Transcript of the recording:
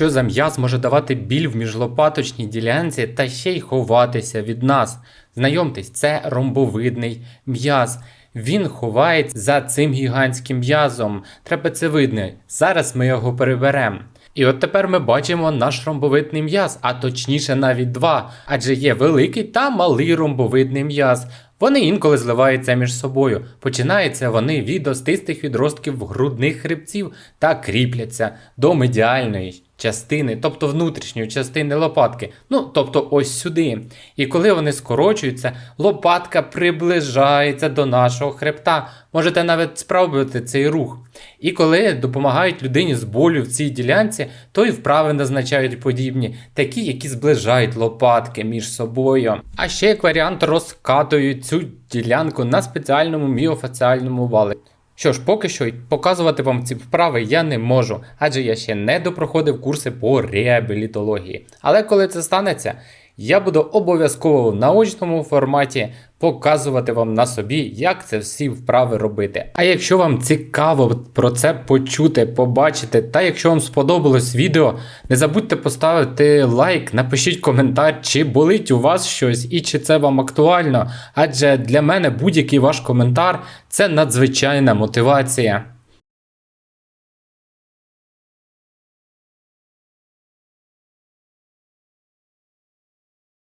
що за м'яз може давати біль в міжлопаточній ділянці та ще й ховатися від нас. Знайомтесь, це ромбовидний м'яз. Він ховається за цим гігантським м'язом. Трапецевидний. Зараз ми його переберемо. І от тепер ми бачимо наш ромбовидний м'яз, а точніше навіть два, адже є великий та малий ромбовидний м'яз. Вони інколи зливаються між собою. Починаються вони від остистих відростків грудних хребців та кріпляться до медіальної частини, тобто внутрішньої частини лопатки. Ну, тобто ось сюди. І коли вони скорочуються, лопатка приближається до нашого хребта. Можете навіть спробувати цей рух. І коли допомагають людині з болю в цій ділянці, то і вправи назначають подібні, такі, які зближають лопатки між собою. А ще як варіант розкатують цю ділянку на спеціальному міофаціальному валі. Що ж, поки що показувати вам ці вправи я не можу, адже я ще не допроходив курси по реабілітології. Але коли це станеться, я буду обов'язково в наочному форматі показувати вам на собі, як це всі вправи робити. А якщо вам цікаво про це почути, побачити, та якщо вам сподобалось відео, не забудьте поставити лайк, напишіть коментар, чи болить у вас щось і чи це вам актуально. Адже для мене будь-який ваш коментар це надзвичайна мотивація.